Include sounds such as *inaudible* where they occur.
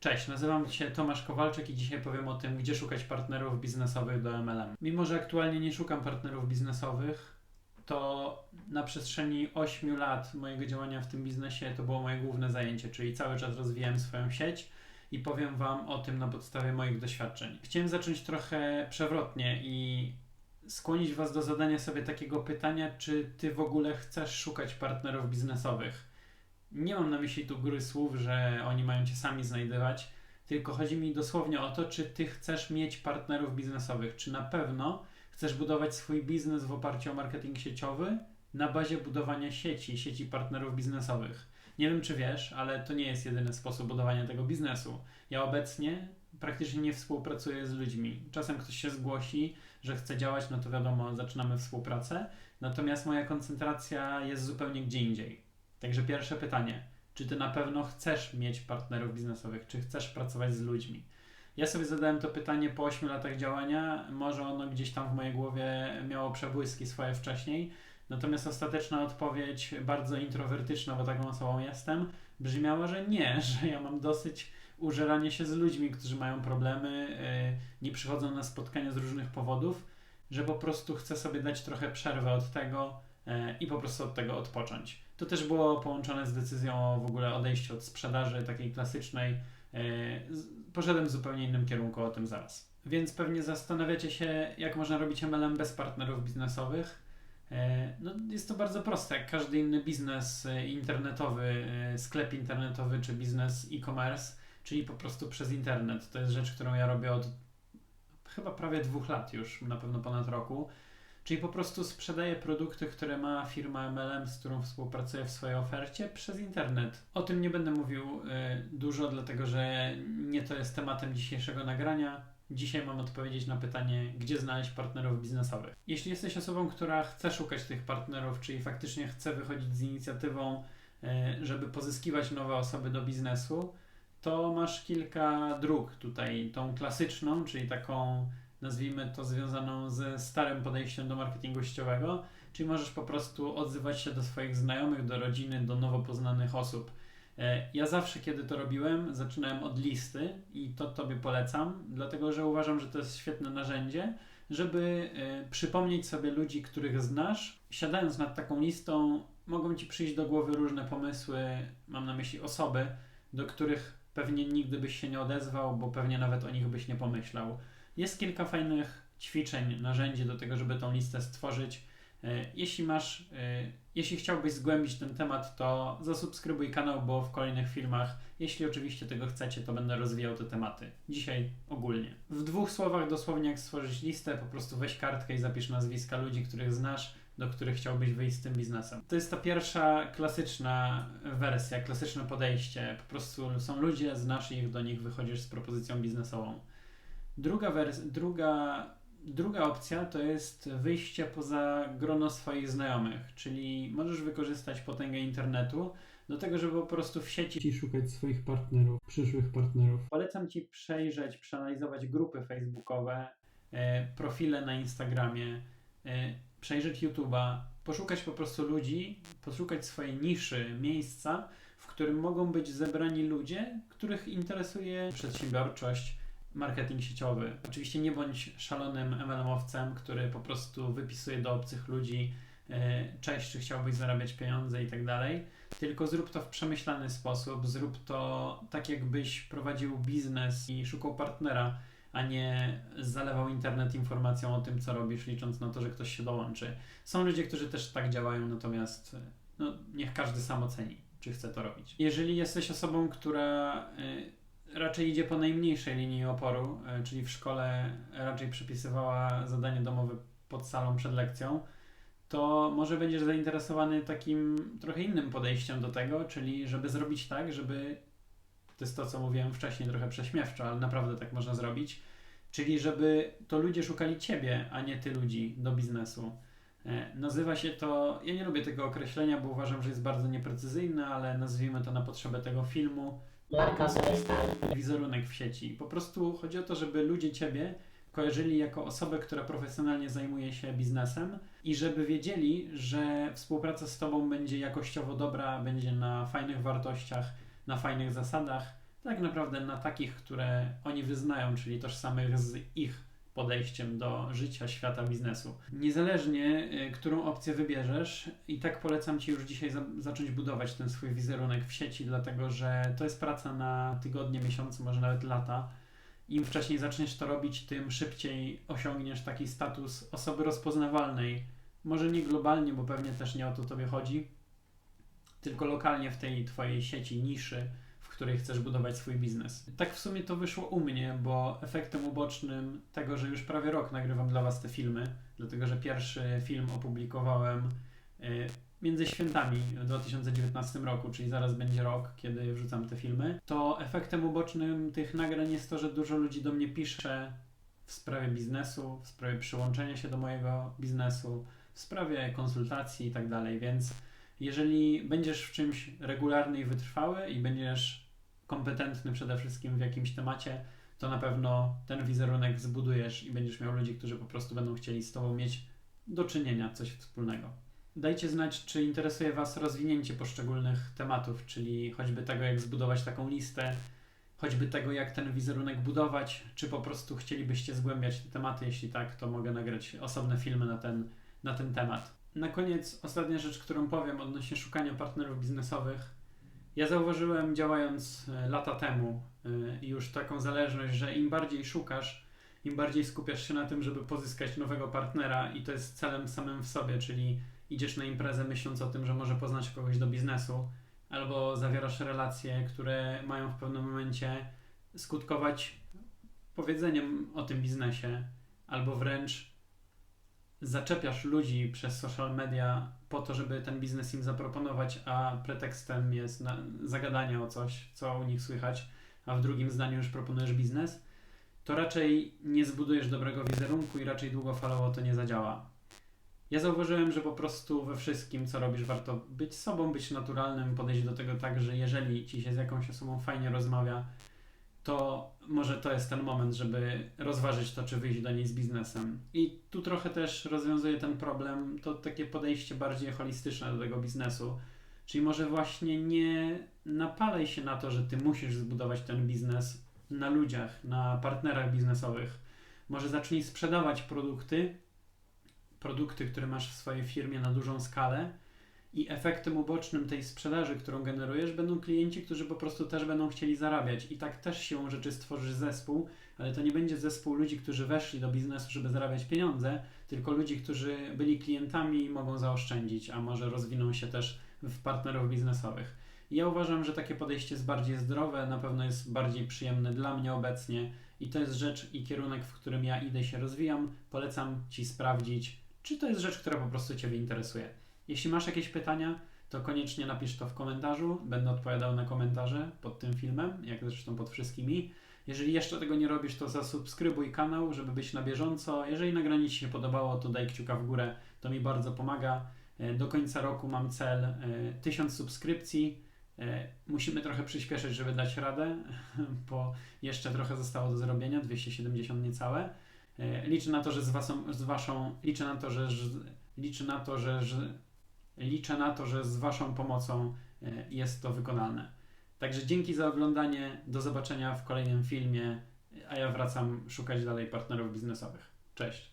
Cześć, nazywam się Tomasz Kowalczyk i dzisiaj powiem o tym, gdzie szukać partnerów biznesowych do MLM. Mimo, że aktualnie nie szukam partnerów biznesowych, to na przestrzeni 8 lat mojego działania w tym biznesie to było moje główne zajęcie, czyli cały czas rozwijałem swoją sieć i powiem Wam o tym na podstawie moich doświadczeń. Chciałem zacząć trochę przewrotnie i skłonić Was do zadania sobie takiego pytania, czy Ty w ogóle chcesz szukać partnerów biznesowych. Nie mam na myśli tu góry słów, że oni mają Cię sami znajdywać, tylko chodzi mi dosłownie o to, czy Ty chcesz mieć partnerów biznesowych, czy na pewno chcesz budować swój biznes w oparciu o marketing sieciowy na bazie budowania sieci, sieci partnerów biznesowych. Nie wiem, czy wiesz, ale to nie jest jedyny sposób budowania tego biznesu. Ja obecnie praktycznie nie współpracuję z ludźmi. Czasem ktoś się zgłosi, że chce działać, no to wiadomo, zaczynamy współpracę. Natomiast moja koncentracja jest zupełnie gdzie indziej. Także pierwsze pytanie: czy ty na pewno chcesz mieć partnerów biznesowych? Czy chcesz pracować z ludźmi? Ja sobie zadałem to pytanie po 8 latach działania. Może ono gdzieś tam w mojej głowie miało przebłyski swoje wcześniej. Natomiast ostateczna odpowiedź, bardzo introwertyczna, bo taką osobą jestem, brzmiała, że nie, *laughs* że ja mam dosyć użerania się z ludźmi, którzy mają problemy, yy, nie przychodzą na spotkania z różnych powodów, że po prostu chcę sobie dać trochę przerwę od tego yy, i po prostu od tego odpocząć. To też było połączone z decyzją o w ogóle odejściu od sprzedaży takiej klasycznej. Yy, poszedłem w zupełnie innym kierunku, o tym zaraz. Więc pewnie zastanawiacie się, jak można robić MLM bez partnerów biznesowych. No, jest to bardzo proste, jak każdy inny biznes internetowy, sklep internetowy czy biznes e-commerce, czyli po prostu przez internet. To jest rzecz, którą ja robię od chyba prawie dwóch lat już, na pewno ponad roku. Czyli po prostu sprzedaję produkty, które ma firma MLM, z którą współpracuję w swojej ofercie przez internet. O tym nie będę mówił y, dużo, dlatego że nie to jest tematem dzisiejszego nagrania. Dzisiaj mam odpowiedzieć na pytanie, gdzie znaleźć partnerów biznesowych. Jeśli jesteś osobą, która chce szukać tych partnerów, czyli faktycznie chce wychodzić z inicjatywą, y, żeby pozyskiwać nowe osoby do biznesu, to masz kilka dróg tutaj. Tą klasyczną, czyli taką nazwijmy to związaną ze starym podejściem do marketingu sieciowego, czyli możesz po prostu odzywać się do swoich znajomych, do rodziny, do nowo poznanych osób. Ja zawsze, kiedy to robiłem, zaczynałem od listy i to Tobie polecam, dlatego że uważam, że to jest świetne narzędzie, żeby przypomnieć sobie ludzi, których znasz. Siadając nad taką listą, mogą Ci przyjść do głowy różne pomysły, mam na myśli osoby, do których pewnie nigdy byś się nie odezwał, bo pewnie nawet o nich byś nie pomyślał. Jest kilka fajnych ćwiczeń, narzędzi do tego, żeby tą listę stworzyć. Jeśli masz, jeśli chciałbyś zgłębić ten temat, to zasubskrybuj kanał, bo w kolejnych filmach, jeśli oczywiście tego chcecie, to będę rozwijał te tematy. Dzisiaj ogólnie. W dwóch słowach dosłownie jak stworzyć listę, po prostu weź kartkę i zapisz nazwiska ludzi, których znasz, do których chciałbyś wyjść z tym biznesem. To jest ta pierwsza klasyczna wersja, klasyczne podejście. Po prostu są ludzie, znasz ich, do nich wychodzisz z propozycją biznesową. Druga, wers- druga, druga opcja to jest wyjście poza grono swoich znajomych, czyli możesz wykorzystać potęgę internetu do tego, żeby po prostu w sieci szukać swoich partnerów, przyszłych partnerów. Polecam Ci przejrzeć, przeanalizować grupy facebookowe, e, profile na Instagramie, e, przejrzeć YouTube'a, poszukać po prostu ludzi, poszukać swojej niszy, miejsca, w którym mogą być zebrani ludzie, których interesuje przedsiębiorczość, marketing sieciowy. Oczywiście nie bądź szalonym MLM-owcem, który po prostu wypisuje do obcych ludzi cześć, czy chciałbyś zarabiać pieniądze i tak dalej, tylko zrób to w przemyślany sposób, zrób to tak jakbyś prowadził biznes i szukał partnera, a nie zalewał internet informacją o tym, co robisz, licząc na to, że ktoś się dołączy. Są ludzie, którzy też tak działają, natomiast no, niech każdy sam oceni, czy chce to robić. Jeżeli jesteś osobą, która raczej idzie po najmniejszej linii oporu, czyli w szkole raczej przypisywała zadanie domowe pod salą przed lekcją, to może będziesz zainteresowany takim trochę innym podejściem do tego, czyli żeby zrobić tak, żeby to jest to, co mówiłem wcześniej, trochę prześmiewczo, ale naprawdę tak można zrobić, czyli żeby to ludzie szukali ciebie, a nie ty ludzi do biznesu. Nazywa się to, ja nie lubię tego określenia, bo uważam, że jest bardzo nieprecyzyjne, ale nazwijmy to na potrzebę tego filmu Marka osobista. wizerunek w sieci. Po prostu chodzi o to, żeby ludzie Ciebie kojarzyli jako osobę, która profesjonalnie zajmuje się biznesem i żeby wiedzieli, że współpraca z Tobą będzie jakościowo dobra, będzie na fajnych wartościach, na fajnych zasadach. tak naprawdę na takich, które oni wyznają, czyli tożsamych z ich podejściem do życia, świata, biznesu. Niezależnie, y, którą opcję wybierzesz, i tak polecam Ci już dzisiaj za zacząć budować ten swój wizerunek w sieci, dlatego że to jest praca na tygodnie, miesiące, może nawet lata. Im wcześniej zaczniesz to robić, tym szybciej osiągniesz taki status osoby rozpoznawalnej. Może nie globalnie, bo pewnie też nie o to Tobie chodzi, tylko lokalnie w tej Twojej sieci, niszy, której chcesz budować swój biznes. Tak w sumie to wyszło u mnie, bo efektem ubocznym tego, że już prawie rok nagrywam dla Was te filmy, dlatego że pierwszy film opublikowałem y, między świętami w 2019 roku, czyli zaraz będzie rok, kiedy wrzucam te filmy, to efektem ubocznym tych nagrań jest to, że dużo ludzi do mnie pisze w sprawie biznesu, w sprawie przyłączenia się do mojego biznesu, w sprawie konsultacji i tak dalej, więc jeżeli będziesz w czymś regularny i wytrwały i będziesz kompetentny przede wszystkim w jakimś temacie, to na pewno ten wizerunek zbudujesz i będziesz miał ludzi, którzy po prostu będą chcieli z Tobą mieć do czynienia coś wspólnego. Dajcie znać, czy interesuje Was rozwinięcie poszczególnych tematów, czyli choćby tego, jak zbudować taką listę, choćby tego, jak ten wizerunek budować, czy po prostu chcielibyście zgłębiać te tematy. Jeśli tak, to mogę nagrać osobne filmy na ten, na ten temat. Na koniec, ostatnia rzecz, którą powiem odnośnie szukania partnerów biznesowych. Ja zauważyłem, działając e, lata temu, e, już taką zależność, że im bardziej szukasz, im bardziej skupiasz się na tym, żeby pozyskać nowego partnera, i to jest celem samym w sobie, czyli idziesz na imprezę myśląc o tym, że może poznać kogoś do biznesu, albo zawierasz relacje, które mają w pewnym momencie skutkować powiedzeniem o tym biznesie, albo wręcz zaczepiasz ludzi przez social media po to, żeby ten biznes im zaproponować, a pretekstem jest zagadanie o coś, co u nich słychać, a w drugim zdaniu już proponujesz biznes, to raczej nie zbudujesz dobrego wizerunku i raczej długofalowo to nie zadziała. Ja zauważyłem, że po prostu we wszystkim, co robisz, warto być sobą, być naturalnym, podejść do tego tak, że jeżeli ci się z jakąś osobą fajnie rozmawia, to może to jest ten moment, żeby rozważyć to, czy wyjść do niej z biznesem. I tu trochę też rozwiązuje ten problem, to takie podejście bardziej holistyczne do tego biznesu. Czyli może właśnie nie napalaj się na to, że ty musisz zbudować ten biznes na ludziach, na partnerach biznesowych. Może zacznij sprzedawać produkty, produkty, które masz w swojej firmie na dużą skalę i efektem ubocznym tej sprzedaży, którą generujesz, będą klienci, którzy po prostu też będą chcieli zarabiać. I tak też siłą rzeczy stworzysz zespół, ale to nie będzie zespół ludzi, którzy weszli do biznesu, żeby zarabiać pieniądze, tylko ludzi, którzy byli klientami i mogą zaoszczędzić, a może rozwiną się też w partnerów biznesowych. I ja uważam, że takie podejście jest bardziej zdrowe, na pewno jest bardziej przyjemne dla mnie obecnie i to jest rzecz i kierunek, w którym ja idę się rozwijam. Polecam Ci sprawdzić, czy to jest rzecz, która po prostu Ciebie interesuje. Jeśli masz jakieś pytania, to koniecznie napisz to w komentarzu. Będę odpowiadał na komentarze pod tym filmem, jak zresztą pod wszystkimi. Jeżeli jeszcze tego nie robisz, to zasubskrybuj kanał, żeby być na bieżąco. Jeżeli nagranie Ci się podobało, to daj kciuka w górę, to mi bardzo pomaga. E, do końca roku mam cel 1000 e, subskrypcji. E, musimy trochę przyspieszyć, żeby dać radę, *laughs* bo jeszcze trochę zostało do zrobienia, 270 niecałe. Liczę na to, że z, wasą, z waszą, liczę na to, że, liczę na to, że, że liczę na to, że z Waszą pomocą e, jest to wykonalne. Także dzięki za oglądanie. Do zobaczenia w kolejnym filmie, a ja wracam szukać dalej partnerów biznesowych. Cześć.